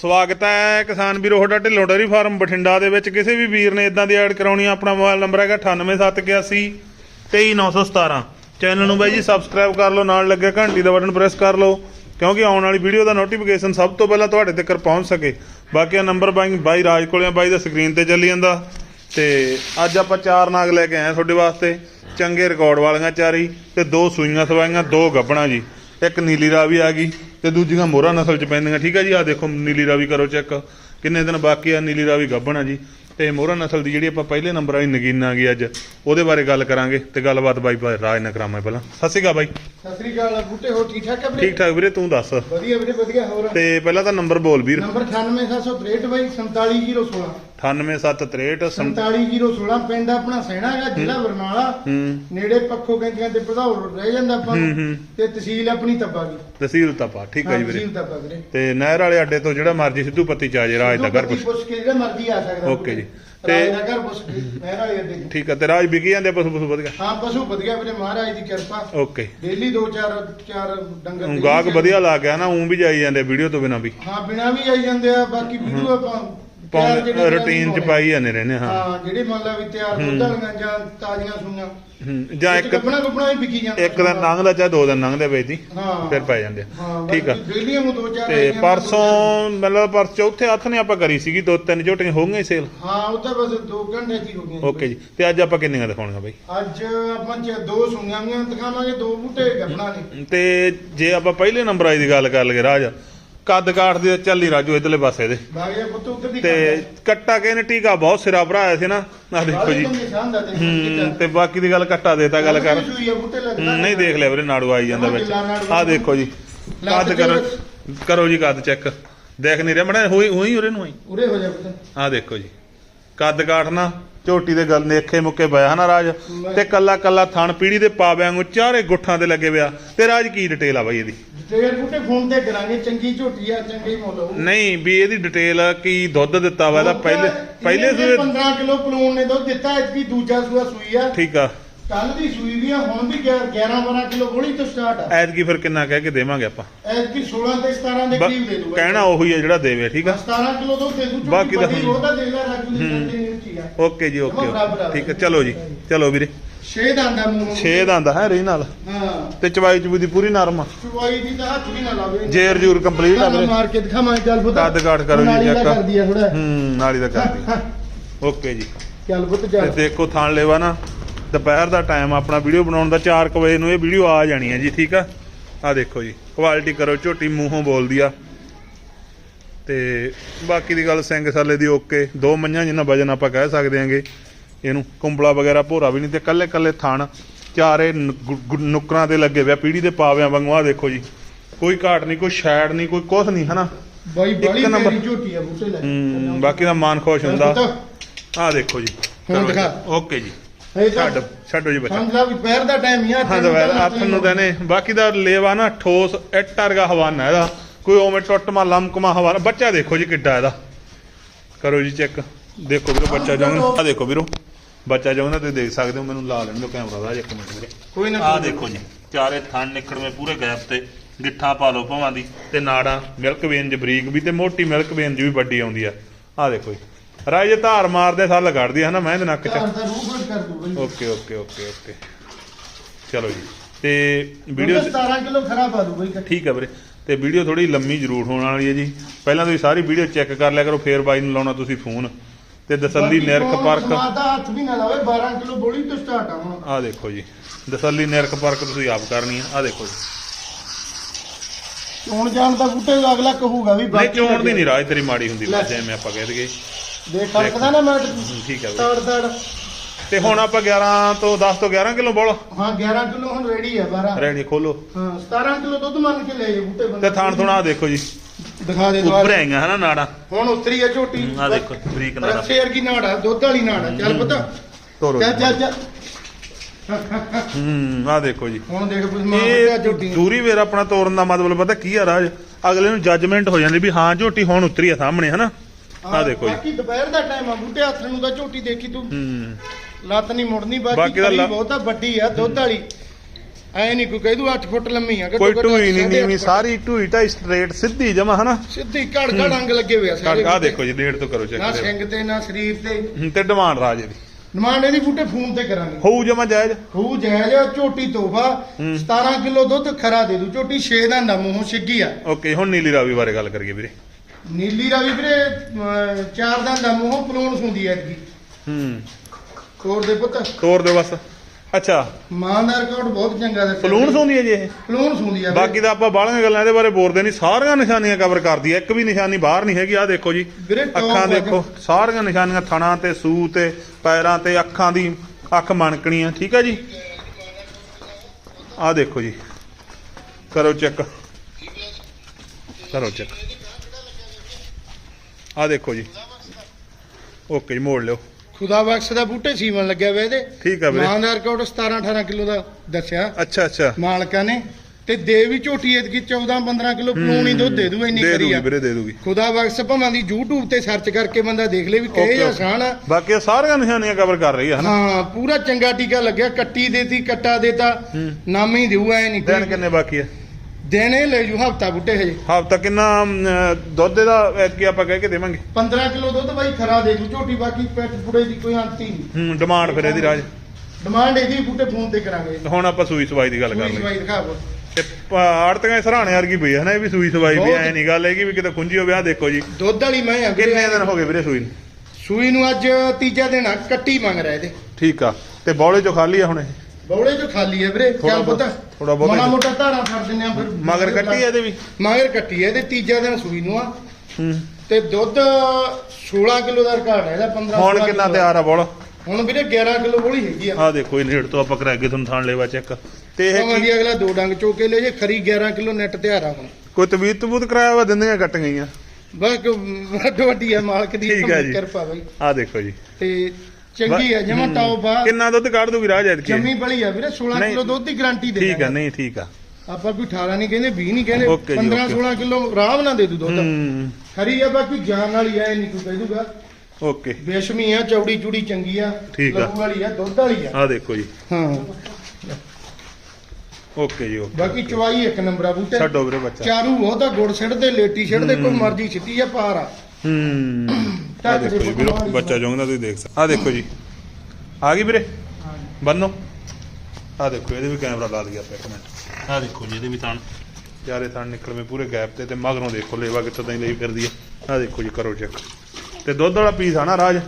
ਸਵਾਗਤ ਹੈ ਕਿਸਾਨ ਵੀਰੋ, ਤੁਹਾਡਾ ਢਿੱਲੋਂ ਡੇਅਰੀ ਫਾਰਮ ਬਠਿੰਡਾ ਦੇ ਵਿੱਚ। ਕਿਸੇ ਵੀ ਵੀਰ ਨੇ ਇਦਾਂ ਦੀ ਐਡ ਕਰਾਉਣੀ ਆ, ਆਪਣਾ ਮੋਬਾਈਲ ਨੰਬਰ ਹੈਗਾ 98781 23917 ਚੈਨਲ ਨੂੰ ਬਾਈ ਜੀ ਸਬਸਕ੍ਰਾਈਬ ਕਰ ਲਓ, ਨਾਲ ਲੱਗਿਆ ਘੰਟੀ ਦਾ ਬਟਨ ਪ੍ਰੈਸ ਕਰ ਲਓ, ਕਿਉਂਕਿ ਆਉਣ ਵਾਲੀ ਵੀਡੀਓ ਦਾ ਨੋਟੀਫਿਕੇਸ਼ਨ ਸਭ ਤੋਂ ਪਹਿਲਾਂ ਤੁਹਾਡੇ ਤੱਕ ਪਹੁੰਚ ਸਕੇ। ਬਾਕੀ ਆ ਨੰਬਰ ਬਾਈ ਬਾਈ ਰਾਜ ਕੋਲੇ ਆ, ਬਾਈ ਦਾ ਸਕਰੀਨ ਤੇ ਚੱਲੀ ਜਾਂਦਾ। ਤੇ ਅੱਜ ਆਪਾਂ ਚਾਰ ਨਾਗ ਲੈ ਕੇ ਆਏ ਆ ਤੁਹਾਡੇ ਵਾਸਤੇ। ਚੰਗੇ ਰਿਕਾਰਡ ਵਾਲੀਆਂ ਚਾਰੀ ਤੇ ਦੋ ਸੂਈਆਂ ਸਵਾਈਆਂ, ਦੋ ਗੱਬਣਾ ਜੀ। ਇੱਕ ਨੀਲੀ ਰਾਵੀ ਆ ਗਈ ਤੇ ਦੂਜੀਆਂ ਮੋਹਰਾ ਨਸਲ ਚ ਪੈਂਦੀਆਂ। ਠੀਕ ਆ ਜੀ ਆ ਦੇਖੋ ਨੀਲੀ ਰਾਵੀ ਕਰੋ ਚੈੱਕ। ਕਿੰਨੇ ਦਿਨ ਬਾਕੀ ਆ ਨੀਲੀ ਰਾਵੀ ਗੱਬਣਾ ਜੀ। ਤੇ ਮੋਹਰਾ ਨਸਲ ਦੀ ਜਿਹੜੀ ਆਪਾਂ ਪਹਿਲੇ ਨੰਬਰ ਵਾਲੀ ਨਗੀਨਾ ਆ ਗਈ ਅੱਜ ਉਹਦੇ ਬਾਰੇ ਗੱਲ ਕਰਾਂਗੇ ਤੇ ਗੱਲਬਾਤ ਬਾਈ ਰਾਜ ਨਾਲ ਕਰਾਵਾਂ ਪਹਿਲਾਂ। ਸਤਿ ਸ਼੍ਰੀ ਅਕਾਲ ਬਾਈ। ਸਤਿ ਸ੍ਰੀ ਅਕਾਲ ਬੂਟੇ ਹੋ ਠੀਕ ਠਾਕ ਹੈ ਵੀਰੇ? ਠੀਕ ਠਾਕ ਵੀਰੇ ਤੂੰ ਦੱਸ। ਵਧੀਆ ਵੀਰੇ ਵਧੀਆ ਹੋਰ? ਤੇ ਪਹਿਲਾਂ ਤਾਂ ਨੰਬਰ ਬੋਲ ਵੀਰ। ਨੰਬਰ 98763 ਬਾਈ 47016 98763 ਸੰ- 47016 ਪਿੰਡ ਆਪਣਾ ਸੈਣਾ ਹੈਗਾ ਜ਼ਿਲ੍ਹਾ ਬਰਨਾਲਾ। ਹੂੰ। ਨੇੜੇ ਪੱਖੋ ਕਹਿੰਦੀਆਂ ਤੇ ਪ੍ਰਧਾਨ ਰਹਿ ਜਾਂਦਾ ਆਪਾਂ ਨੂੰ। ਹੂੰ, ਹੂੰ। ਤੇ ਤਹਿਸੀਲ ਆਪਣੀ ਤੱਬਾ ਦੀ। ਤਹਿਸੀਲ ਤਪਾ ਠੀਕ ਆ ਹਾਂ, ਜੀ ਵੀਰੇ। ਤਹਿਸੀਲ ਤੱਬਾ ਵੀਰੇ। ਤੇ ਨਹਿਰ ਵਾਲੇ ਅੱਡੇ ਤੋਂ ਜਿਹੜਾ ਮਰਜ਼ੀ ਸਿੱਧੂ ਪੱਤੀ ਚ ਆ ਜੇ ਰਾਜ ਦਾ ਘਰ ਪੁੱਛ। ਪੁੱਛ ਕੇ ਜਿਹੜਾ ਮਰਜ਼ੀ ਆ ਸਕਦਾ ਓਕੇ ਜੀ। ਤੇ ਤੇ- ਦਾ ਘਰ ਪੁੱਛ ਕੇ ਮਹਿਰ ਵਾਲੇ ਅੱਡੇ ਤੋਂ। ਠੀਕ ਆ ਤੇ ਰਾਜ ਵਿਕੀ ਜਾਂਦੇ ਆ ਪਸ਼ੂ ਪਸ਼ੂ ਵਧੀਆ? ਹਾਂ ਪਸ਼ੂ ਵਧੀਆ ਵੀਰੇ ਮਹਾਰਾਜ ਦੀ ਕਿਰਪਾ। ਓਕੇ। ਡੇਲੀ ਦੋ ਚਾਰ ਚਾਰ ਡੰਗਰ ਊਂ daily ਗਾਹਕ ਚੱਲਦੇ। ਵਧੀਆ ਲੱਗ ਗਿਆ ਨਾ ਉਂ ਵੀ ਜਾਈ ਜਾਂਦੇ ਵੀਡੀਓ ਤੋਂ ਬਿਨਾ ਵੀ। ਹਾਂ ਬਿਨਾ ਵੀ ਆਈ ਜਾਂਦੇ ਆ ਬਾਕੀ ਵੀਡੀਓ ਆਪਾਂ ਤਿਆਰ ਜਿਹੜੇ ਪਾਉਂ ਰੂਟੀਨ ਚ ਪਾਈ ਜਾਂਦੇ ਰਹਿੰਦੇ ਹਾਂ। ਹਾਂ ਜਿਹੜੇ ਮੰਨ ਲਾ ਵੀ ਤਿਆਰ ਦੁੱਧ ਵਾਲੀਆਂ ਜਾਂ ਤਾਜ਼ੀਆਂ ਸੁਈਆਂ। ਹੂੰ, ਜਾਂ ਇੱਕ ਕੱਪਣਾ ਕੱਪਣਾ ਹੀ ਵਿਕੀ ਜਾਂਦਾ। ਇੱਕ ਦਿਨ ਲੰਘਦਾ ਚਾਹੇ ਦੋ ਦਿਨ ਲੰਘਦੇ ਵੇਚਦੀ ਹਾਂ। ਫਿਰ ਪੈ ਜਾਂਦੇ ਆ। ਹਾਂ ਠੀਕ ਆ। ਡੇਲੀਆਂ ਨੂੰ ਦੋ ਚਾਰ ਤੇ ਆਈਆਂ ਪਰਸੋਂ ਮਤਲਬ ਪਰ ਚੌਥੇ ਹੱਥ ਨੇ ਆਪਾਂ ਕਰੀ ਸੀਗੀ ਦੋ ਤਿੰਨ ਝੋਟੀਆਂ ਹੋ ਗਈਆਂ ਸੇਲ। ਹਾਂ ਉਹ ਤਾਂ ਬਸ 2 ਘੰਟੇ ਚ ਹੀ ਗਈਆਂ। ਓਕੇ ਜੀ। ਤੇ ਅੱਜ ਆਪਾਂ ਕਿੰਨੀਆਂ ਦਿਖਾਉਣੀਆਂ ਬਾਈ? ਅੱਜ ਆਪਾਂ ਚ ਦੋ ਸੁਈਆਂ ਵੀਆਂ ਦਿਖਾਵਾਂਗੇ ਦੋ ਬੂਟੇ ਕੱਪਣਾ ਨੇ। ਤੇ ਜੇ ਆਪਾਂ ਪਹਿਲੇ ਨੰਬਰ ਆਈ ਦੀ ਗੱਲ ਕਰ ਲਈਏ ਰਾਜ ਕੱਦ ਕਾਠ ਦੀ ਚੱਲੀ ਰਾਜੂ ਇਧਰਲੇ ਪਾਸੇ ਦੇ। ਬਾਗੇ ਪੁੱਤ ਉੱਧਰ ਦੀ ਤੇ ਕੱਟਾ ਕੇ ਨੇ ਟੀਕਾ ਬਹੁਤ ਸਿਰਾ ਭਰਾਇਆ ਸੀ ਨਾ। ਆ ਦੇਖੋ ਜੀ। ਹੂੰ ਤੇ ਬਾਕੀ ਦੀ ਗੱਲ ਕੱਟਾ ਦੇਤਾ ਗੱਲ ਕਰ ਨਹੀਂ ਦੇਖ ਲਿਆ ਵੀਰੇ ਨਾੜੂ ਆਈ ਜਾਂਦਾ ਵਿੱਚ। ਆ ਦੇਖੋ ਜੀ ਕੱਦ ਕਰੋ ਕਰੋ ਜੀ ਕੱਦ ਚੈੱਕ। ਦੇਖ ਨਹੀਂ ਰਿਹਾ ਮੜਾ ਹੋਈ ਹੋਈ ਉਰੇ ਨੂੰ ਆਈ। ਉਰੇ ਹੋ ਜਾ ਪੁੱਤ। ਆ ਦੇਖੋ ਜੀ। ਕੱਦ ਕਾਠ ਨਾ ਝੋਟੀ ਦੇ ਗੱਲ ਨੇਖੇ ਮੁੱਕੇ ਪਿਆ ਹਨਾ ਰਾਜ। ਤੇ ਕੱਲਾ ਕੱਲਾ ਥਣ ਪੀੜੀ ਦੇ ਪਾਵਿਆਂ ਨੂੰ ਚਾਰੇ ਗੁੱਠਾਂ ਤੇ ਲੱਗੇ ਪਿਆ। ਤੇ ਰਾਜ ਕੀ ਡਿਟੇਲ ਆ ਬਾਈ ਇਹਦੀ? ਤੇ ਬੂਟੇ ਫੋਨ ਤੇ ਕਰਾਂਗੇ ਚੰਗੀ ਝੋਟੀ ਆ ਚੰਗੀ ਮੁੱਲ ਹੋਊ। ਨਹੀਂ ਵੀ ਇਹਦੀ ਡਿਟੇਲ ਕੀ ਦੁੱਧ ਦਿੱਤਾ ਵਾ ਇਹਦਾ ਪਹਿਲੇ ਪਹਿਲੇ ਇਹਨੇ ਸੂਏ 15 ਕਿਲੋ ਪਲੂਣ ਨੇ ਦੁੱਧ ਦਿੱਤਾ ਇਤਕੀ ਦੂਜਾ ਸੂਆ ਸੂਈ ਆ। ਠੀਕ ਆ। ਕੱਲ ਦੀ ਸੂਈ ਵੀ ਆ ਹੁਣ ਵੀ 11 12 ਕਿਲੋ ਗੋਲੀ ਤੋਂ ਸਟਾਰਟ ਆ। ਐਤਕੀ ਫਿਰ ਕਿੰਨਾ ਕਹਿ ਕੇ ਦੇਵਾਂਗੇ ਆਪਾਂ? ਐਤਕੀ 16 ਤੇ 17 ਦੇ ਬ- ਕਰੀਬ ਦੇ ਦੂਗਾ ਕਹਿਣਾ ਉਹੀ ਹੈ ਜਿਹੜਾ ਦੇਵੇ ਠੀਕ ਆ? 17 ਕਿਲੋ ਦੇ ਦੂ ਬਾਕੀ ਦਾ ਬਾਕੀ ਹੁਣ- ਉਹਦਾ ਦੇ ਲੈ ਰਾਜੂ ਦੀ ਸੰਦੇ ਨਿਊਚੀ ਆ। ਓਕੇ ਜੀ ਓਕੇ ਆ। ਠੀਕ ਹੈ ਚਲੋ ਜੀ। ਚਲੋ ਵੀਰੇ। ਛੇ ਦੰਦਾਂ ਮੂੰਹ 6 ਦੰਦ ਹੈ ਰਹੀ ਨਾਲ? ਹਾਂ। ਤੇ ਚਵਾਈ ਚਬੂ ਦੀ ਪੂਰੀ ਨਰਮ ਆ। ਚੁਵਾਈ ਦੀ ਤਾਂ ਹੱਥ ਵੀ ਨਾ ਲਾਵੇ। ਜੇਰ ਜੂਰ ਕੰਪਲੀਟ ਆ ਵੀਰੇ ਮਾਰ ਕੇ ਦਿਖਾਵਾਂ ਚੱਲ ਪੁੱਤ। ਕੱਦ ਕਾਠ ਕਰੋ ਜੀ ਨਾਲੀ ਦਾ ਚੈੱਕ। ਕਰਦੀ ਆ ਥੋੜਾ ਹੂੰ ਨਾਲੀ ਦਾ ਕਰਦੀ ਓਕੇ ਜੀ। ਚੱਲ ਪੁੱਤ ਤੇ ਚੱਲ ਦੇਖੋ ਥਾਣ ਲੈਵਾ ਨਾ ਦੁਪਹਿਰ ਦਾ ਟਾਈਮ ਆਪਣਾ ਵੀਡੀਓ ਬਣਾਉਣ ਦਾ 4 ਵਜੇ ਨੂੰ ਇਹ ਵੀਡੀਓ ਆ ਜਾਣੀ ਹੈ ਜੀ ਠੀਕ ਆ? ਆ ਦੇਖੋ ਜੀ ਕੁਆਲਿਟੀ ਕਰੋ ਝੋਟੀ ਮੂੰਹੋਂ ਬੋਲਦੀ ਆ। ਤੇ ਬਾਕੀ ਦੀ ਗੱਲ ਸਿੰਘ ਸਾਲੇ ਦੀ ਓਕੇ ਦੋ ਮੰਝਾਂ ਜਿੰਨਾ ਵਜਨ ਆਪਾਂ ਕਹਿ ਸਕਦੇ ਆਂਗੇ। ਇਹਨੂੰ ਕੁੰਬਲਾ ਵਗੈਰਾ ਭੋਰਾ ਵੀ ਨਹੀਂ ਤੇ ਕੱਲੇ ਕੱਲੇ ਥਣ ਚਾਰੇ ਨੁਕਰਾਂ ਤੇ ਲੱਗੇ ਪਿਆ ਪੀੜੀ ਦੇ ਪਾਵਿਆਂ ਵਾਂਗੂ ਆ ਦੇਖੋ ਜੀ। ਕੋਈ ਘਾਟ ਨਹੀਂ ਕੋਈ ਸ਼ੈਡ ਨਹੀਂ ਕੋਈ ਕੁਛ ਨਹੀਂ ਹਨਾ? ਬਾਈ ਬੜੀ। ਮੇਰੀ ਝੋਟੀ ਆ ਬੂਟੇ ਲੈ। ਹੂੰ ਬਾਕੀ ਦਾ ਮਨ ਖੁਸ਼ ਹੁੰਦਾ। ਆ ਦੇਖੋ ਜੀ। ਹੁਣ। ਦਿਖਾ। ਓਕੇ ਜੀ। ਛੱਡ ਛੱਡੋ ਜੀ ਬੱਚਾ। ਸਮਝ ਵੀ ਪੈਰ ਦਾ ਟਾਈਮ ਹੀ ਆ ਹਾਂ ਹੱਥ ਨੂੰ ਦਨੇ ਬਾਕੀ ਦਾ ਲੇਵਾ ਨਾ ਠੋਸ ਇੱਟ ਵਰਗਾ ਹਵਾਨਾ ਇਹਦਾ। ਕੋਈ ਓਵੇਂ ਟੁੱਟਮਾ ਲਮਕਮਾ ਹਵਾਨਾ। ਬੱਚਾ ਦੇਖੋ ਜੀ ਕਿੱਡਾ ਇਹਦਾ। ਕਰੋ ਜੀ ਚੈੱਕ। ਦੇਖੋ ਵੀਰੋ ਬੱਚਾ ਜਾਉਂਦਾ ਆ ਦੇਖੋ ਵੀਰੋ। ਬੱਚਾ ਜਾਉਂਦਾ ਤੁਸੀਂ ਦੇਖ ਸਕਦੇ ਹੋ ਮੈਨੂੰ ਲਾ ਲੈਣ ਦਿਓ ਕੈਮਰਾ ਦਾ ਇੱਕ ਮਿੰਟ ਵੀਰੇ। ਕੋਈ ਨਾ ਆ ਦੇਖੋ ਜੀ ਚਾਰੇ ਥਣ ਨਿਕੜਵੇਂ ਪੂਰੇ ਗੈਪ ਤੇ ਗਿੱਠਾ ਪਾ ਲਓ ਭਵਾਂ ਦੀ ਤੇ ਨਾੜਾਂ ਮਿਲਕ ਵੇਨ ਚ ਬਰੀਕ ਵੀ ਤੇ ਮੋਟੀ ਮਿਲਕ ਵੇਨ ਚ ਵੀ ਵੱਡੀ ਆਉਂਦੀ ਆ। ਆ ਦੇਖੋ ਜੀ। ਰਾਜੇ ਧਾਰ ਮਾਰਦੇ ਸੱਲ ਕੱਢਦੀ ਹੈ ਨਾ ਮੈਂ ਦੇ ਨੱਕ ਚ? Okay okay okay okay. ਚਲੋ ਜੀ ਤੇ ਵੀਡੀਓ ਵੀਡੀਓ 17 ਕਿਲੋ ਖਰਾਬ ਆ ਦੂ ਬਾਈ। ਠੀਕ ਹੈ ਵੀਰੇ ਤੇ ਵੀਡੀਓ ਥੋੜੀ ਲੰਮੀ ਜ਼ਰੂਰ ਹੋਣ ਵਾਲੀ ਹੈ ਜੀ। ਪਹਿਲਾਂ ਤੁਸੀਂ ਸਾਰੀ ਵੀਡੀਓ ਚੈੱਕ ਕਰ ਲਿਆ ਕਰੋ ਫੇਰ ਬਾਈ ਨੂੰ ਲਾਉਣਾ ਤੁਸੀਂ ਫੋਨ। ਤੇ ਦਸੱਲੀ ਨਿਰਖ ਪਰਖ ਸਮਾਦਾ ਹੱਥ ਵੀ ਨਾ ਲਾਵੇ 12 ਕਿਲੋ ਬੋਲੀ ਤੋਂ ਸਟਾਰਟ ਆ ਹੁਣ। ਆ ਦੇਖੋ ਜੀ ਦਸੱਲੀ ਨਿਰਖ ਪਰਖ ਤੁਸੀਂ ਆਪ ਕਰਨੀ ਆ ਆ ਦੇਖੋ ਜੀ। ਚੋਣ ਜਾਣ ਦਾ ਬੂਟੇ ਅਗਲਾ ਕਹੂਗਾ ਵੀ ਨਹੀਂ ਚੋਣ ਦੀ ਨਹੀਂ ਰਾਜ ਤੇਰੀ ਮਾੜੀ ਹੁੰਦੀ। ਬਸ ਐਵੇਂ ਆਪਾਂ ਕਹਿ ਦਈਏ। ਦੇਖ ਸਕਦਾ ਨਾ ਮੈਂ ਠੀਕ ਹੈ ਤੜ ਤੜ। ਤੇ ਹੁਣ ਆਪਾਂ 11 ਤੋਂ 10 ਤੋਂ 11 ਕਿਲੋ ਬੋਲ। ਹਾਂ 11 ਕਿਲੋ ਹੁਣ ਰੈਡੀ ਆ 12 ਰੈਡੀ ਖੋਲੋ। ਹਾਂ 17 ਕਿਲੋ ਦੁੱਧ ਮੰਨ ਕੇ ਲੈ ਜੇ ਬੂਟੇ ਬੰਦੇ ਤੇ ਥਾਣ ਥੁਣਾ ਦੇਖੋ ਜੀ। ਦਿਖਾ ਦੇ ਉੱਪਰ ਦੁਆਰਾ ਆਈਆਂ ਹਨਾ ਨਾੜਾਂ। ਹੁਣ ਉਤਰੀ ਆ ਝੋਟੀ। ਆ ਦੇਖੋ ਬਰੀਕ ਨਾੜਾਂ। ਰੱਸੇ ਵਰਗੀ ਨਾੜਾ? ਦੁੱਧ ਵਾਲੀ ਨਾੜਾ ਚੱਲ ਪਤਾ। ਤੋਰੋ ਚੱਲ ਚੱਲ ਚੱਲ। ਹੂੰ ਆ ਦੇਖੋ ਜੀ। ਹੁਣ ਦੇਖ ਇਹ ਝੋਟੀ। ਦੂਰੀ ਵੇਰ ਆਪਣਾ ਤੋਰਨ ਦਾ ਮਤਲਬ ਪਤਾ ਕੀ ਆ ਰਾਜ? ਅਗਲੇ ਨੂੰ ਜੱਜਮੈਂਟ ਹੋ ਜਾਂਦੀ ਵੀ ਹਾਂ ਝੋਟੀ ਹੁਣ ਉਤਰੀ ਆ ਸਾਹਮਣੇ ਹਨਾ? ਆ ਦੇਖੋ ਜੀ। ਬਾਕੀ ਦੁਪਹਿਰ ਦਾ ਟਾਈਮ ਆ ਬੂਟੇ ਹੱਥ ਨੂੰ ਤਾਂ ਝੋਟੀ ਦੇਖੀ ਤੂੰ। ਹੂੰ। ਲੱਤ ਨਹੀਂ ਮੁੜਨੀ ਬਾਕੀ ਬਹੁਤ ਵੱਡੀ ਆ ਦੁੱਧ ਵਾਲੀ। ਐ ਨਹੀਂ ਕੋਈ ਕਹਿ ਦੂ 8 ਫੁੱਟ ਲੰਮੀ ਆ ਕੋਈ ਢੂਈ ਨਹੀਂ ਨੀਵੀਂ। ਸਾਰੀ ਢੂਈ ਤਾਂ ਸਟ੍ਰੇਟ ਸਿੱਧੀ ਜਮਾ ਹਨਾ? ਸਿੱਧੀ ਘੜ ਘੜ ਅੰਗ ਲੱਗੇ ਹੋਏ ਆ ਸਾਰੇ ਆ। ਦੇਖੋ ਜੀ ਨੇੜ ਤੋਂ ਕਰੋ ਨਾ ਚੈੱਕ ਸਿੰਘ ਤੇ ਨਾ ਸਰੀਰ ਤੇ। ਤੇ ਡਿਮਾਂਡ ਰਾਜ ਦੀ ਡਿਮਾਂਡ ਇਹਦੀ ਬੂਟੇ ਫੋਨ ਤੇ ਕਰਾਂਗੇ। ਹੋਊ ਜਮਾ ਜਾਇਜ਼। ਹੂ ਜਾਇਜ਼ ਝੋਟੀ ਤੋਹਫਾ। ਹੂੰ। 17 ਕਿਲੋ ਦੁੱਧ ਖਰਾ ਦੇ ਦੂ। ਝੋਟੀ 6 ਦਾ ਨਾ ਮੂੰਹ ਛਿੱਗੀ ਆ। ਓਕੇ ਹੁਣ ਨੀਲੀ ਰਾਵੀ ਬਾਰੇ ਗੱਲ ਕਰੀਏ ਵੀਰੇ। ਨੀਲੀ ਰਾਵੀ ਵੀਰੇ ਅਹ, ਚਾਰ ਦਾ ਨਾ ਮੂੰਹ ਪਲੂਣ ਸੁੰਦੀ ਐ ਐਤਕੀ। ਹੂੰ। ਕੋਰ ਦੇ ਪੁੱਤ। ਤੋਰ ਦੇ ਬਸ। ਅੱਛਾ। ਮਾਂ ਦਾ ਰਿਕਾਰਡ ਬਹੁਤ ਚੰਗਾ ਦੱਸਿਆ ਫਲੂਣ ਸੌਂਦੀ ਹੈ ਜੀ ਇਹ? ਪਲੂਣ ਸੁੰਦੀ ਆ। ਬਾਕੀ ਤਾਂ ਆਪਾਂ ਬਾਹਲੀਆਂ ਗੱਲਾਂ ਇਹਦੇ ਬਾਰੇ ਬੋਲਦੇ ਨਹੀਂ। ਸਾਰੀਆਂ ਨਿਸ਼ਾਨੀਆਂ ਕਵਰ ਕਰਦੀ ਹੈ ਇੱਕ ਵੀ ਨਿਸ਼ਾਨੀ ਬਾਹਰ ਨਹੀਂ ਹੈਗੀ ਆਹ ਦੇਖੋ ਜੀ। ਅੱਖਾਂ ਦੇਖੋ ਸਾਰੀਆਂ ਨਿਸ਼ਾਨੀਆਂ ਥਣਾ ਤੇ ਸੂ ਤੇ ਪੈਰਾਂ ਤੇ ਅੱਖਾਂ ਦੀ ਅੱਖ ਮਣਕਣੀਆਂ ਠੀਕ ਹੈ ਜੀ? ਆਹ ਦੇਖੋ ਜੀ। ਕਰੋ ਚੈੱਕ। ਕਰੋ ਚੈੱਕ। ਆਹ ਦੇਖੋ ਜੀ। ਓਕੇ ਜੀ ਮੋੜ ਲਿਓ। ਖੁਦਾ ਬਖਸ਼ ਦਾ ਬੂਟੇ ਸੀਵਨ ਲੱਗਿਆ ਹੋਇਆ ਇਹਦੇ। ਠੀਕ ਆ ਵੀਰੇ। ਮਾਂ ਦਾ ਰਿਕਾਰਡ 17 18 ਕਿਲੋ ਦਾ ਦੱਸਿਆ। ਅੱਛਾ ਅੱਛਾ। ਮਾਲਕਾਂ ਨੇ ਤੇ ਦੇ ਵੀ ਝੋਟੀ ਐਤਕੀ 14 15 ਕਿਲੋ ਪਲੂਣ ਦੁੱਧ ਦੇ ਦੂ ਇੰਨੀ ਦੂਗੀ ਆ। ਵੀਰੇ ਦੇ ਦੂਗੀ। ਖੁਦਾ ਬਖਸ਼ ਭਾਵੇਂ ਦੀ YouTube ਤੇ ਸਰਚ ਕਰਕੇ ਬੰਦਾ ਦੇਖ ਲੇ ਵੀ ਕਹੇ. ਆਸਾਨ ਆ। ਬਾਕੀ ਇਹ ਸਾਰੀਆਂ ਨਿਸ਼ਾਨੀਆਂ ਕਵਰ ਕਰ ਰਹੀ ਹਨਾ? ਹਾਂ ਪੂਰਾ ਚੰਗਾ ਟੀਕਾ ਲੱਗਿਆ ਕੱਟੀ ਦੇਤੀ ਕੱਟਾ ਦੇਤਾ। ਨਾਮ ਹੀ ਦੇਊ ਐ ਨਹੀਂ ਦਿਨ ਕਿੰਨੇ ਬਾਕੀ ਹੈ ਦੇਣੇ ਲੈ ਜੂ ਹਫਤਾ ਬੂਟੇ ਹਜੇ। ਹਫਤਾ ਕਿੰਨਾ ਅਮ, ਦੁੱਧ ਦਾ ਕੀ ਆਪਾਂ ਕਹਿ ਕੇ ਦੇਵਾਂਗੇ? 15 ਕਿਲੋ ਦੁੱਧ ਬਾਈ ਖਰਾ ਦੇ ਦੂ ਝੋਟੀ ਬਾਕੀ ਪੈਟ ਪੁੜੇ ਦੀ ਕੋਈ ਅੰਤ ਹੀ ਨਹੀਂ ਹੂੰ ਡਿਮਾਂਡ ਫਿਰ ਇਹਦੀ ਰਾਜ। ਡਿਮਾਂਡ ਇਹਦੀ ਬੂਟੇ ਫੋਨ ਤੇ ਕਰਾਂਗੇ। ਹੁਣ ਆਪਾਂ ਸੂਈ ਸਵਾਈ ਦੀ ਗੱਲ ਕਰ ਸੂਈ ਲਈ ਸਵਾਈ ਦਿਖਾਵੋ ਤੇ ਆੜਤੀਆਂ ਸਰਾਣੇ ਵਰਗੀ ਪਈ ਹੈ ਨਾ ਇਹ ਵੀ ਸੂਈ ਸਵਾਈ ਵੀ ਬਹੁਤ। ਐ ਨਹੀਂ ਗੱਲ ਹੈਗੀ ਵੀ ਕਿਤੇ ਖੁੰਝੀ ਹੋਵੇ ਆ ਦੇਖੋ ਜੀ। ਦੁੱਧ ਵਾਲੀ ਮੈਂ ਆ ਵੀਰੇ। ਕਿੰਨੇ ਦਿਨ ਹੋ ਗਏ ਵੀਰੇ ਸੂਈ ਨੂੰ? ਸੂਈ ਨੂੰ ਅੱਜ ਤੀਜਾ ਦਿਨ ਆ ਕੱਟੀ ਮੰਗ ਰਿਹਾ ਇਹਦੇ। ਠੀਕ ਆ। ਤੇ ਬੌਲੇ ਚੋਂ ਖਾਲੀ ਆ ਹੁਣ ਇਹ? ਬੌਲੇ ਚ ਖਾਲੀ ਹੈ ਵੀਰੇ ਥੋੜ੍ਹਾ ਚੱਲ ਪੁੱਤ। ਬਹੁਤ- ਥੋੜ੍ਹਾ ਬਹੁਤ ਮਾੜਾ ਮੋਟਾ ਧਾਰਾਂ ਛੱਡ ਦਿੰਦੇ ਆ ਫਿਰ। ਮਗਰ ਕੱਟੀ ਇਹਦੇ ਵੀ? ਮਗਰ ਕੱਟੀ ਹੈ ਇਹਦੇ ਤੀਜਾ ਦਿਨ ਸੂਈ ਨੂੰ ਆ। ਹੂੰ। ਤੇ ਦੁੱਧ 16 ਕਿਲੋ ਦਾ ਰਿਕਾਰਡ ਹੈ ਇਹਦਾ 15 ਹੁਣ 16 ਕਿੰਨਾ ਕਿੱਲੋ। ਤਿਆਰ ਆ ਬੌਲ? ਹੁਣ ਵੀਰੇ 11 ਕਿਲੋ ਬੋਲੀ ਹੈਗੀ ਆ। ਆ ਦੇਖੋ ਇਹ ਨੇੜ ਤੋਂ ਆਪਾਂ ਕਰਾ ਕੇ ਤੁਹਾਨੂੰ ਥਾਣ ਲੈਵਾ ਚੈੱਕ। ਤੇ ਇਹ ਭਾਵੇਂ ਕੀ- ਦੀ ਅਗਲਾ ਦੋ ਡੰਗ ਚੋਕੇ ਲੈ ਜੇ ਖਰੀ 11 ਕਿਲੋ ਨੈਟ ਤਿਆਰ ਆ ਹੁਣ। ਕੋਈ ਤਬੀਤ ਤਬੂਤ ਕਰਾਇਆ ਵਾ ਦਿੰਦੀਆਂ ਕੱਟ ਗਈਆਂ ਬਸ ਵੱਡ ਵੱਡੀ ਆ ਮਾਲਕ ਦੀ ਠੀਕ ਹੈ ਜੀ। ਕਿਰਪਾ ਬਈ। ਆ ਦੇਖੋ ਜੀ। ਤੇ ਚੰਗੀ ਆ ਜਮਾ ਟੌਪ ਆ। ਕਿੰਨਾ ਦੁੱਧ ਕੱਢ ਦੂਗੀ ਰਾਜ ਐਤਕੀ ਜੰਮੀ ਬਲੀ ਆ ਵੀਰੇ 16 ਨਹੀਂ। ਕਿਲੋ ਦੁੱਧ ਦੀ ਗਾਰੰਟੀ ਦੇ ਠੀਕ ਆ। ਨਹੀਂ ਠੀਕ ਆ। ਆਪਾਂ ਕੋਈ 18 ਨਹੀਂ ਕਹਿੰਦੇ 20 ਨਹੀਂ ਕਹਿੰਦੇ Okay ਜੀ, 15 okay. 16 ਕਿਲੋ ਆਰਾਮ ਨਾਲ ਦੇ ਦੂ ਦੁੱਧ। ਹੂੰ। ਖਰੀ ਆ ਬਾਕੀ ਜਾਨ ਵਾਲੀ ਆ ਇਹ ਨਹੀਂ ਕੋਈ ਕਹਿ ਦੂਗਾ। ਓਕੇ। ਬੇਸ਼ਮੀ ਆ ਚੌੜੀ ਚੂੜੀ ਚੰਗੀ ਆ ਠੀਕ ਆ। ਲਹੂ ਵਾਲੀ ਆ ਦੁੱਧ ਵਾਲੀ ਆ। ਆ ਦੇਖੋ ਜੀ। ਹਾਂ। ਓਕੇ ਜੀ ਓਕੇ ਬਾਕੀ ਚਵਾਈ ਇੱਕ ਨੰਬਰ ਆ ਬੂਟੇ। ਛੱਡੋ ਵੀਰੇ ਬੱਚਾ। ਚਾਰੂ ਬਹੁਤਾ ਗੁੜ ਸਿੱਟਦੇ ਲੇਟੀ ਸਿੱਟਦੇ ਕੋਈ ਹੂੰ। ਮਰਜ਼ੀ ਸਿੱਟੀ ਆ ਪਾਰ ਆ। ਹੂੰ। ਆ ਢੱਕ ਦੇ ਦੇਖੋ ਜੀ ਵੀਰੋ ਪਕਵਾਨ ਬੱਚਾ ਜੋਂਗਦਾ ਤੁਸੀਂ ਦੇਖ ਸਕਦੇ ਆ ਦੇਖੋ ਜੀ। ਆ ਗਈ ਵੀਰੇ? ਬੰਨੋ। ਆ ਦੇਖੋ ਇਹਦੇ ਵੀ ਕੈਮਰਾ ਲਾ ਦਿਆ ਆਪਾਂ ਇੱਕ ਮਿੰਟ। ਆ ਦੇਖੋ ਜੀ ਇਹਦੇ ਵੀ ਥਣ। ਚਾਰੇ ਥਣ ਨਿਕਲਵੇਂ ਪੂਰੇ ਗੈਪ ਤੇ ਤੇ ਮਗਰੋਂ ਦੇਖੋ ਲੇਵਾ ਕਿੱਥੋਂ ਤਾਈਂ ਲਈ ਫਿਰਦੀ ਆ। ਆ ਦੇਖੋ ਜੀ ਕਰੋ ਚੈੱਕ ਤੇ ਦੁੱਧ ਵਾਲਾ ਪੀਸ ਆ ਨਾ ਰਾਜ?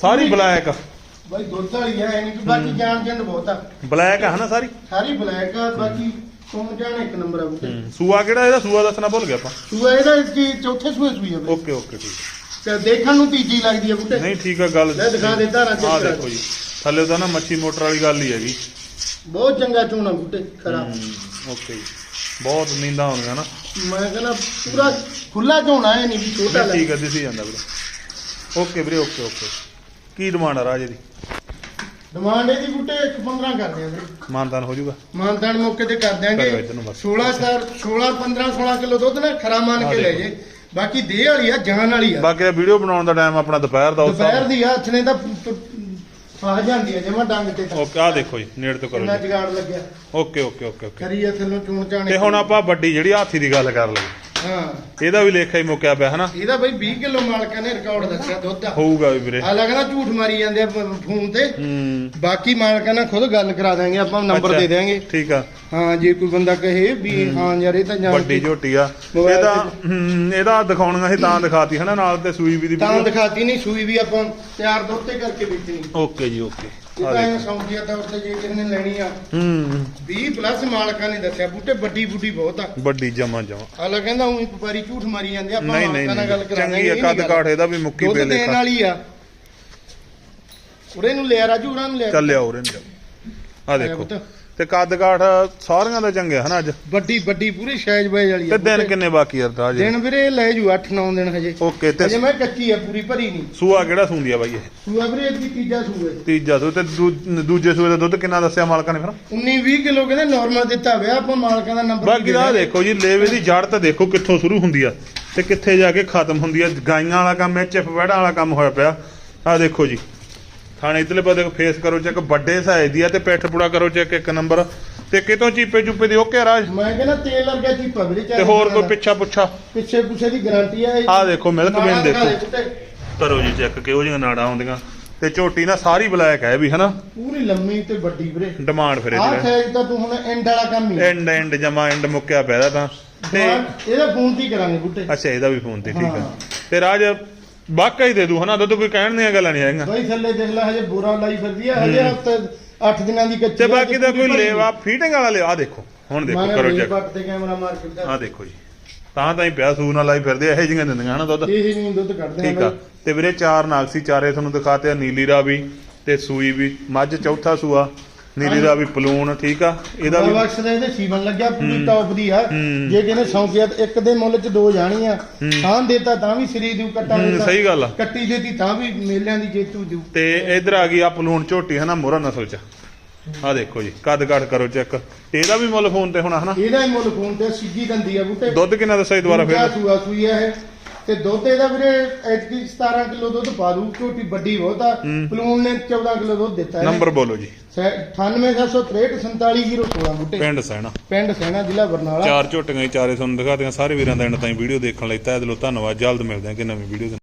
ਸਾਰੀ ਬਲੈਕ ਬਾਈ ਦੁੱਧ ਵਾਲੀ ਆ ਇਹ ਨਹੀਂ ਕਿ ਬਾਕੀ ਜਾਨ ਜੰਡ ਬਹੁਤ ਆ। ਬਲੈਕ ਆ ਹਨਾ ਸਾਰੀ? ਸਾਰੀ ਬਲੈਕ ਆ ਬਾਕੀ ਤੁਮ ਜਾਣ ਇੱਕ ਨੰਬਰ ਆ ਬੂਟੇ। ਹੂੰ। ਸੂਆ ਕਿਹੜਾ ਇਹਦਾ ਸੂਆ ਦੱਸਣਾ ਭੁੱਲ ਗਿਆ ਆਪਾਂ। ਸੂਆ ਇਹਦਾ ਕੀ ਚੌਥੇ ਸੂਏ ਸੂਈ ਆ ਬਈ। ਓਕੇ ਓਕੇ ਠੀਕ ਤੇ ਦੇਖਣ ਨੂੰ ਤੀਜੀ ਲੱਗਦੀ ਆ ਬੂਟੇ। ਨਹੀਂ ਠੀਕ ਆ ਗੱਲ ਲੈ ਦਿਖਾ ਦੇ ਧਾਰਾਂ ਆ ਕਰਾ ਦੇਖੋ ਜੀ। ਥੱਲੇ ਤਾਂ ਨਾ ਮੱਛੀ ਮੋਟਰ ਵਾਲੀ ਗੱਲ ਹੀ ਹੈਗੀ। ਬਹੁਤ ਚੰਗਾ ਚੋਣਾ ਬੂਟੇ ਖਰਾ ਹੂੰ, ਓਕੇ ਜੀ। ਬਹੁਤ ਨੀਂਦਾਂ ਹੋਣਗੀਆਂ ਨਾ। ਮੈਂ ਕਹਿੰਦਾ ਪੂਰਾ ਖੁੱਲਾ ਝੋਣਾ ਹੈ ਨਹੀਂ ਵੀ ਛੋਟਾ ਨਹੀਂ, ਲੈ ਠੀਕ ਆ ਦਿਸੀ ਜਾਂਦਾ ਵੀਰੇ। ਓਕੇ ਵੀਰੇ ਓਕੇ ਓਕੇ। ਕੀ ਡਿਮਾਂਡ ਆ ਰਾਜੇ ਦੀ? ਡਿਮਾਂਡ ਇਹਦੀ ਬੂਟੇ 115 ਕਰਦੇ ਆ ਵੀਰੇ। ਮਾਨਦਾਨ ਹੋ ਜਾਊਗਾ। ਮਾਨਦਾਨ ਮੌਕੇ ਤੇ ਕਰ ਕਰੋ ਦਿਆਂਗੇ ਇੱਧਰ ਨੂੰ ਬਸ। 16 ਸਰ 16 15 16 ਕਿਲੋ ਦੁੱਧ ਨਾ ਖਰਾ ਮੰਨ ਕੇ ਲੈ। ਜੇ। ਬਾਕੀ ਦੇਹ ਵਾਲੀ ਆ ਜਾਨ ਵਾਲੀ ਆ। ਬਾਕੀ ਵੀਡੀਓ ਬਣਾਉਣ ਦਾ ਟਾਈਮ ਆਪਣਾ ਦੁਪਹਿਰ ਦਾ ਉਸ ਦੁਪਹਿਰ ਦੀ ਆ ਹੱਥ ਨੇ ਤਾਂ ਫਾਹ ਜਾਂਦੀ ਆ ਜਮਾ ਡੰਗ ਤੇ। ਤਾਂ। ਓਕੇ ਆ ਦੇਖੋ ਜੀ ਨੇੜ ਤੋਂ ਕਰੋ ਕਿੰਨਾ ਜੀ। ਜਗਾੜ ਲੱਗਿਆ। Okay okay okay okay. ਕਰੀ ਆ ਥੱਲੋਂ ਚੂਣ ਚਾਣੇ ਤੇ ਹੁਣ ਆਪਾਂ ਵੱਡੀ ਜਿਹੜੀ ਹਾਥੀ ਦੀ ਗੱਲ ਕਰ ਲਈ ਹਾਂ। ਇਹਦਾ ਵੀ ਲੇਖਾ ਹੀ ਮੁੱਕਿਆ ਪਿਆ ਹਨਾ? ਇਹਦਾ ਬਈ 20 ਕਿਲੋ ਮਾਲਕਾਂ ਨੇ ਰਿਕਾਰਡ ਦੱਸਿਆ ਦੁੱਧ ਦਾ। ਹੋਊਗਾ ਵੀ ਵੀਰੇ। ਆ ਲੱਗਦਾ ਝੂਠ ਮਾਰੀ ਜਾਂਦੇ ਆ ਫੋਨ ਤੇ। ਹੂੰ। ਬਾਕੀ ਮਾਲਕਾਂ ਨਾਲ ਖੁਦ ਗੱਲ ਕਰਾ ਦਾਂਗੇ ਆਪਾਂ ਨੰਬਰ ਅੱਛਾ, ਦੇ ਦਿਆਂਗੇ। ਠੀਕ ਆ। ਹਾਂ ਜੇ ਕੋਈ ਬੰਦਾ ਕਹੇ ਵੀ ਹਾਂ। ਯਾਰ ਇਹ ਤਾਂ ਜਾਣ ਵੱਡੀ ਕੇ ਝੋਟੀ ਆ। ਇਹਦਾ ਹੂੰ, ਇਹਦਾ ਦਿਖਾਉਣੀਆਂ ਸੀ ਤਾਂ ਦਿਖਾਤੀ ਹਨਾ? ਨਾਲ ਤੇ ਸੂਈ ਵੀ ਦੀ ਤਾਂ। ਦਿਖਾਤੀ ਨਹੀਂ ਸੂਈ ਵੀ ਆਪਾਂ ਤਿਆਰ ਦੁੱਧ ਤੇ ਕਰਕੇ ਵੇਚਣੀ। ਓਕੇ ਜੀ ਓਕੇ। ਇਹ ਆ ਤਾਂ ਦੇਖੋ। ਸੌਂਕੀਆ ਤੌਰ ਤੇ ਜੇ ਕਿਸੇ ਨੇ ਲੈਣੀ ਆ। ਹੂੰ। 20 ਪਲੱਸ ਮਾਲਕਾਂ ਨੇ ਦੱਸਿਆ ਬੂਟੇ ਵੱਡੀ ਬੁੱਢੀ ਬਹੁਤ ਆ। ਵੱਡੀ ਜਮਾ ਜਮਾ। ਹਾਲਾ ਕਹਿੰਦਾ ਉਹ ਵਪਾਰੀ ਝੂਠ ਮਾਰੀ ਜਾਂਦੇ ਆ ਆਪਾਂ ਨਹੀਂ ਨਹੀਂ ਚੰਗੀ ਆ ਕੱਦ ਕਾਠ ਇਹਦਾ ਵੀ ਮੁੱਕੀ ਦੁੱਧ ਪੇ ਲੇਖਾ ਵਾਲੀ ਆ। ਉਰੇ ਨੂੰ ਲਿਆ ਰਾਜੂ ਉਰਾਂ ਨੂੰ ਲਿਆ ਚੱਲ ਲਿਆਓ ਰੇ ਆ ਦੇਖੋ। ਤੇ ਕੱਦ ਕਾਠ ਸਾਰੀਆਂ ਦਾ ਚੰਗੇ ਹਨਾ ਅੱਜ। ਵੱਡੀ ਵੱਡੀ ਪੂਰੀ ਸਾਈਜ਼ ਬਾਈ ਵਾਲੀ ਤੇ ਦਿਨ। ਕਿੰਨੇ ਬਾਕੀ ਆ ਰਾਜ ਦਿਨ ਵੀਰੇ ਲੈ ਜੂ 8-9 ਦਿਨ ਹਜੇ। ਓਕੇ ਤੇ ਹਜੇ ਮੈਂ ਕੱਚੀ ਆ ਪੂਰੀ ਭਰੀ ਨਹੀਂ। ਸੂਆ ਕਿਹੜਾ ਸੂੰਦੀ ਆ ਬਾਈ ਇਹ? ਸੂਆ ਵੀਰੇ ਇਹਦੀ ਤੀਜਾ ਸੂਆ ਤੀਜਾ ਸੂ ਤੇ ਦੂ- ਦੂਜੇ ਸੂਏ ਦਾ ਦੁੱਧ ਕਿੰਨਾ ਦੱਸਿਆ ਮਾਲਕਾਂ ਨੇ ਫਿਰ? 19-20 ਕਿਲੋ ਕਹਿੰਦੇ ਨਾਰਮਲ ਦਿੱਤਾ ਹੋਇਆ ਆਪਾਂ ਮਾਲਕਾਂ ਦਾ ਨੰਬਰ ਬਾਕੀ ਦਾ ਦੇਖੋ ਜੀ ਲੇਵੇ ਦੀ ਜੜ ਤਾਂ ਦੇਖੋ ਕਿੱਥੋਂ ਸ਼ੁਰੂ ਹੁੰਦੀ ਆ ਤੇ ਕਿੱਥੇ ਜਾ ਕੇ ਖਤਮ ਹੁੰਦੀ ਆ। ਗਾਈਆਂ ਵਾਲਾ ਕੰਮ ਹੈ ਚਿਪ ਵੜਾ ਵਾਲਾ ਕੰਮ ਹੋਇਆ ਪਿਆ। ਆ ਦੇਖੋ ਜੀ। ਥਾਣੇ ਇਤਲੇ ਪਾਸੇ ਦੇਖੋ ਫੇਸ ਕਰੋ ਚੈੱਕ ਵੱਡੇ ਸਾਈਜ਼ ਦੀ ਆ ਤੇ ਪਿੱਠ ਪੁੜਾ ਕਰੋ ਚੈੱਕ ਇੱਕ ਨੰਬਰ ਤੇ ਕਿਤੋਂ ਚੀਪੇ ਚੁੱਪੇ ਦੀ? ਓਕੇ ਆ ਰਾਜ। ਮੈਂ ਕਹਿੰਦਾ ਤੇਲ ਵਰਗਾ ਚੀਪਾ ਵੀਰੇ ਤੇ ਹੋਰ ਕੋਈ ਪਿੱਛਾ ਪੁੱਛਾ? ਪਿੱਛੇ ਪੁੱਛੇ ਦੀ ਗਾਰੰਟੀ ਆ ਆਹ ਦੇਖੋ, ਨਾੜਾਂ vein ਦਿਖਾ। ਕਰੋ ਜੀ ਚੈੱਕ ਕਿਹੋ ਜਿਹੀਆਂ ਨਾੜਾਂ ਆਉਂਦੀਆਂ? ਤੇ ਝੋਟੀ ਨਾ ਸਾਰੀ ਬਲੈਕ ਹੈ ਵੀ ਹਨਾ? ਪੂਰੀ ਲੰਮੀ ਤੇ ਵੱਡੀ ਵੀਰੇ। ਡਿਮਾਂਡ ਫਿਰ ਆਹ ਇਹਦੀ ਸਾਈਜ਼ ਤਾਂ ਤੂੰ ਹੁਣ ਐਂਡ ਵਾਲਾ ਕੰਮ ਹੀ ਆ। ਐਂਡ ਐਂਡ ਜਮਾ ਐਂਡ ਮੁੱਕਿਆ ਪੈਦਾ ਤਾਂ। ਇਹਦਾ ਫੋਨ ਤੇ ਕਰਾਂਗੇ ਬੂਟੇ। ਅੱਛਾ ਇਹਦਾ ਵੀ ਫੋਨ ਤੇ ਠੀਕ ਹਾਂ। ਤੇ ਰਾਜ ਵਾਕਈ ਹੀ ਦੇ ਦੂ ਹਨਾ? ਦੁੱਧ ਕੋਈ ਕਹਿਣ ਦੀਆਂ ਗੱਲਾਂ ਨਹੀਂ ਹੈਗੀਆਂ। ਬਾਈ ਥੱਲੇ ਦੇਖ ਲੈ ਹਜੇ ਬੋਰਾ ਲਾਈ ਫਿਰਦੀ ਆ ਹਜੇ ਹਫ਼ਤੇ 8 ਦਿਨਾਂ ਦੀ ਕੱਚੀ ਤੇ ਬਾਕੀ ਦਾ ਕੋਈ ਲੇਵਾ ਫੀਟਿੰਗ ਵਾਲਾ ਲਿਆ ਆ ਦੇਖੋ ਹੁਣ ਦੇਖੋ ਕਰੋ ਚੈੱਕ ਪੱਟ ਤੇ ਕੈਮਰਾ ਮਾਰ ਕੇ। ਆ ਦੇਖੋ ਜੀ ਤਾਂ ਤਾਂ ਹੀ ਪਿਆ ਸੂ ਨਾਲ ਲਾਈ ਫਿਰਦੇ ਇਹੋ ਜਿਹੀਆਂ ਦਿੰਦੀਆਂ ਹਨਾ ਦੁੱਧ? ਇਹ ਨਹੀਂ ਦੁੱਧ ਕੱਢਦੇ ਠੀਕ ਆ। ਤੇ ਵੀਰੇ ਚਾਰ ਨਾਗਸੀ ਚਾਰੇ ਤੁਹਾਨੂੰ ਦਿਖਾਤੇ ਆ ਨੀਲੀ ਰਾਵੀ ਤੇ ਸੂਈ ਵੀ ਮੱਝ ਚੌਥਾ ਸੂਆ। ਨੀਲੀ ਰਾਵੀ ਪਲੂਣ ਠੀਕ ਆ? ਇਹਦਾ ਵੀ ਬਕਸ ਦੇ ਇਹਦੇ ਸੀਵਨ ਲੱਗਿਆ ਪੂਰੀ ਟੌਪ ਦੀ ਆ। ਜੇ ਕਹਿੰਦੇ ਸੌਂਕਿਆ ਇੱਕ ਦੇ ਮੁੱਲ ਚ ਦੋ ਜਾਣੀਆਂ। ਥਾਂ ਦੇਤਾ ਤਾਂ ਵੀ ਸ੍ਰੀ ਦੀ ਕੱਟਾ ਦੇਤਾ। ਸਹੀ ਗੱਲ ਆ। ਕੱਟੀ ਦੇਤੀ ਤਾਂ ਵੀ ਮੇਲਿਆਂ ਦੀ ਜੇਤੂ ਜੂ। ਤੇ ਇਧਰ ਆ ਗਈ ਆ ਪਲੂਣ ਝੋਟੀ ਹਨਾ ਮੋਹਰਾ ਨਸਲ ਚ। ਆ ਦੇਖੋ ਜੀ ਕੱਦ ਕੱਟ ਕਰੋ ਚੈੱਕ। ਇਹਦਾ ਵੀ ਮੁੱਲ ਫੋਨ ਤੇ ਹੋਣਾ ਹਨਾ? ਇਹਦਾ ਹੀ ਮੁੱਲ ਫੋਨ ਤੇ ਸਿੱਧੀ ਦੰਦੀ ਆ ਬੂਟੇ। ਦੁੱਧ ਕਿੰਨਾ ਦੱਸਿਆ ਦੁਬਾਰਾ ਫਿਰ? ਸੂਆ ਸੂਈ ਆ ਇਹ। ਤੇ ਦੁੱਧ ਇਹਦਾ ਵੀਰੇ ਐਤਕੀ 17 ਕਿਲੋ ਦੁੱਧ ਪਾ ਦੂ ਝੋਟੀ ਵੱਡੀ ਬਹੁਤ ਆ। ਪਲੂਨ ਨੇ 14 ਕਿਲੋ ਦੁੱਧ ਦਿੱਤਾ ਹੈ ਨੰਬਰ ਬੋਲੋ ਜੀ। 98763 47016 ਬੂਟੇ। ਪਿੰਡ ਸੈਣਾ। ਪਿੰਡ ਸੈਣਾ ਜ਼ਿਲ੍ਹਾ ਬਰਨਾਲਾ। ਚਾਰ ਝੋਟੀਆਂ ਹੀ ਚਾਰੇ ਤੁਹਾਨੂੰ ਦਿਖਾਤੀਆਂ ਸਾਰੇ ਵੀਰਾਂ ਦਾ ਐਂਡ ਤਾਈਂ ਵੀਡੀਓ ਦੇਖਣ ਲਈ ਤਹਿ ਦਿਲੋਂ ਧੰਨਵਾਦ। ਜਲਦ ਮਿਲਦੇ ਹਾਂ ਕਿ ਨਵੀਂ ਵੀਡੀਓ